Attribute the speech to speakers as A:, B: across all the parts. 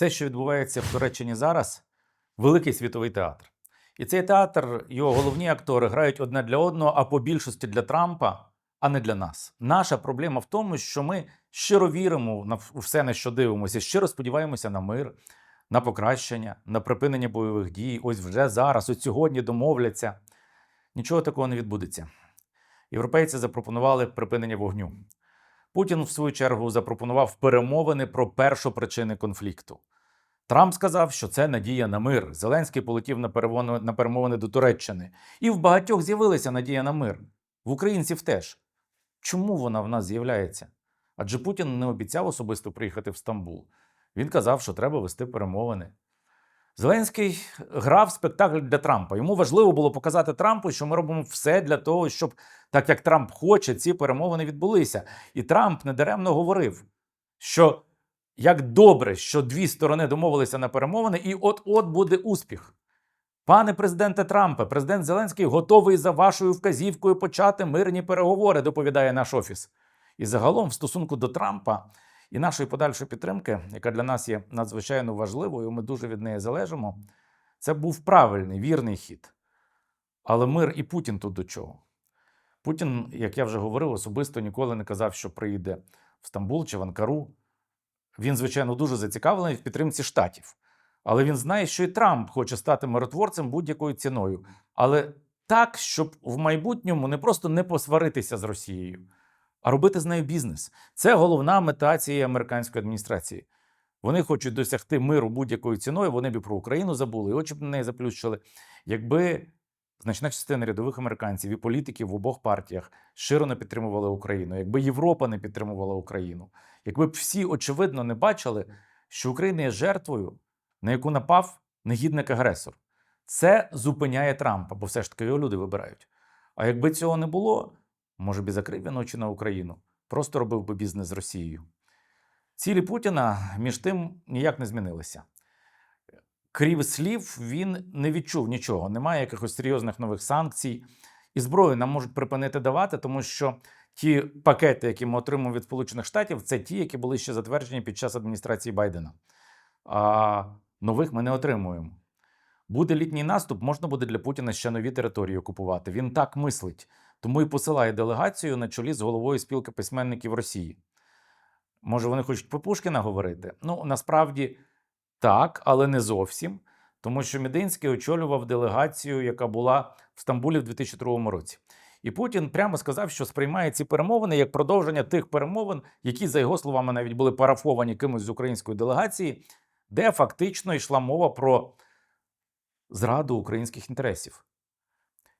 A: все, що відбувається в Туреччині зараз, великий світовий театр. І цей театр, його головні актори грають одне для одного, а по більшості для Трампа, а не для нас. Наша проблема в тому, що ми щиро віримо на все, на що дивимося, щиро сподіваємося на мир, на покращення, на припинення бойових дій. Ось вже зараз, от сьогодні домовляться. Нічого такого не відбудеться. Європейці запропонували припинення вогню. Путін, в свою чергу, запропонував перемовини про першу причини конфлікту. Трамп сказав, що це надія на мир. Зеленський полетів на перемовини, на перемовини до Туреччини. І в багатьох з'явилася надія на мир. В українців теж. Чому вона в нас з'являється? Адже Путін не обіцяв особисто приїхати в Стамбул. Він казав, що треба вести перемовини. Зеленський грав спектакль для Трампа. Йому важливо було показати Трампу, що ми робимо все для того, щоб, так як Трамп хоче, ці перемовини відбулися. І Трамп недаремно говорив, що як добре, що дві сторони домовилися на перемовини, і от-от буде успіх. Пане президенте Трампе, президент Зеленський готовий за вашою вказівкою почати мирні переговори, доповідає наш офіс. І загалом, в стосунку до Трампа і нашої подальшої підтримки, яка для нас є надзвичайно важливою, ми дуже від неї залежимо. Це був правильний, вірний хід. Але мир і Путін тут до чого? Путін, як я вже говорив, особисто ніколи не казав, що приїде в Стамбул чи в Анкару. Він, звичайно, дуже зацікавлений в підтримці штатів. Але він знає, що і Трамп хоче стати миротворцем будь-якою ціною. Але так, щоб в майбутньому не просто не посваритися з Росією, а робити з нею бізнес. Це головна мета цієї американської адміністрації. Вони хочуть досягти миру будь-якою ціною. Вони б про Україну забули, і очі б на неї заплющили. Якби значна частина рядових американців і політиків в обох партіях щиро не підтримували Україну, якби Європа не підтримувала Україну, якби б всі очевидно не бачили, що Україна є жертвою, на яку напав негідник-агресор. Це зупиняє Трампа, бо все ж таки його люди вибирають. А якби цього не було, може б і закрив він очі на Україну, просто робив би бізнес з Росією. Цілі Путіна між тим ніяк не змінилися. Крім слів, він не відчув нічого, немає якихось серйозних нових санкцій. І зброю нам можуть припинити давати, тому що ті пакети, які ми отримуємо від Сполучених Штатів, це ті, які були ще затверджені під час адміністрації Байдена. А нових ми не отримуємо. Буде літній наступ, можна буде для Путіна ще нові території окупувати. Він так мислить, тому і посилає делегацію на чолі з головою спілки письменників Росії. Може, вони хочуть про Пушкіна говорити? Ну, насправді так, але не зовсім. Тому що Мединський очолював делегацію, яка була в Стамбулі в 2002 році. І Путін прямо сказав, що сприймає ці перемовини як продовження тих перемовин, які, за його словами, навіть були парафовані кимось з української делегації, де фактично йшла мова про зраду українських інтересів.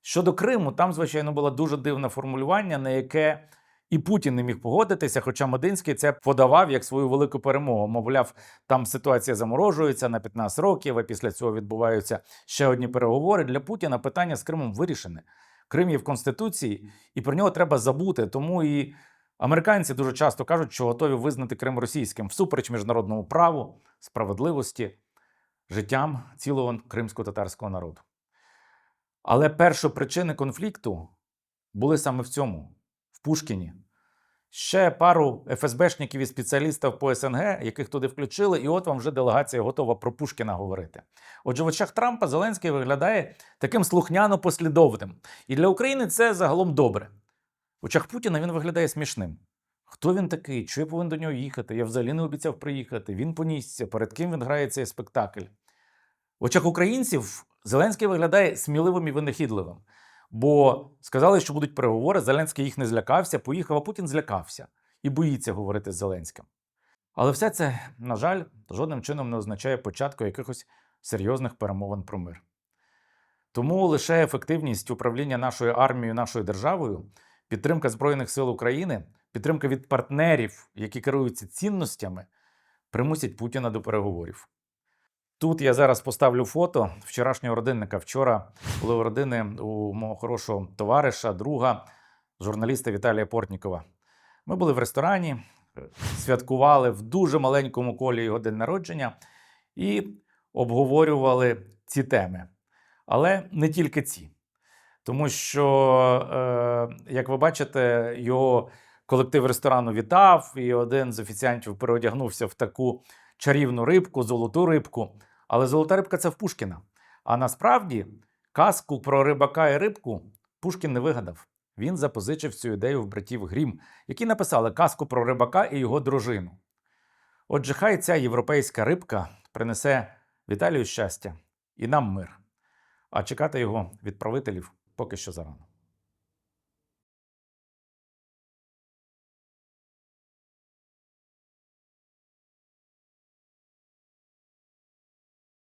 A: Щодо Криму, там, звичайно, було дуже дивне формулювання, на яке і Путін не міг погодитися, хоча Мединський це подавав як свою велику перемогу. Мовляв, там ситуація заморожується на 15 років, а після цього відбуваються ще одні переговори. Для Путіна питання з Кримом вирішене. Крим є в Конституції, і про нього треба забути. Тому і американці дуже часто кажуть, що готові визнати Крим російським всупереч міжнародному праву, справедливості, життям цілого кримсько-татарського народу. Але першопричини конфлікту були саме в цьому, Пушкіні. Ще пару ФСБшників і спеціалістів по СНГ, яких туди включили, і от вам вже делегація готова про Пушкіна говорити. Отже, в очах Трампа Зеленський виглядає таким слухняно послідовним. І для України це загалом добре. В очах Путіна він виглядає смішним. Хто він такий? Чого я повинен до нього їхати? Я взагалі не обіцяв приїхати. Він понісся, перед ким він грає цей спектакль. В очах українців Зеленський виглядає сміливим і винахідливим. Бо сказали, що будуть переговори. Зеленський їх не злякався, поїхав, а Путін злякався і боїться говорити з Зеленським. Але все це, на жаль, жодним чином не означає початку якихось серйозних перемовин про мир. Тому лише ефективність управління нашою армією, нашою державою, підтримка Збройних сил України, підтримка від партнерів, які керуються цінностями, примусять Путіна до переговорів. Тут я зараз поставлю фото вчорашнього родинника. Вчора були у родини у мого хорошого товариша, друга, журналіста Віталія Портнікова. Ми були в ресторані, е, святкували в дуже маленькому колі його день народження і обговорювали ці теми. Але не тільки ці. Тому що, е, як ви бачите, його колектив ресторану вітав, і один з офіціантів переодягнувся в таку чарівну рибку, золоту рибку. Але золота рибка це в Пушкіна. А насправді казку про рибака і рибку Пушкін не вигадав. Він запозичив цю ідею в братів Грім, які написали казку про рибака і його дружину. Отже, хай ця європейська рибка принесе Віталію щастя і нам мир. А чекати його від правителів поки що зарано.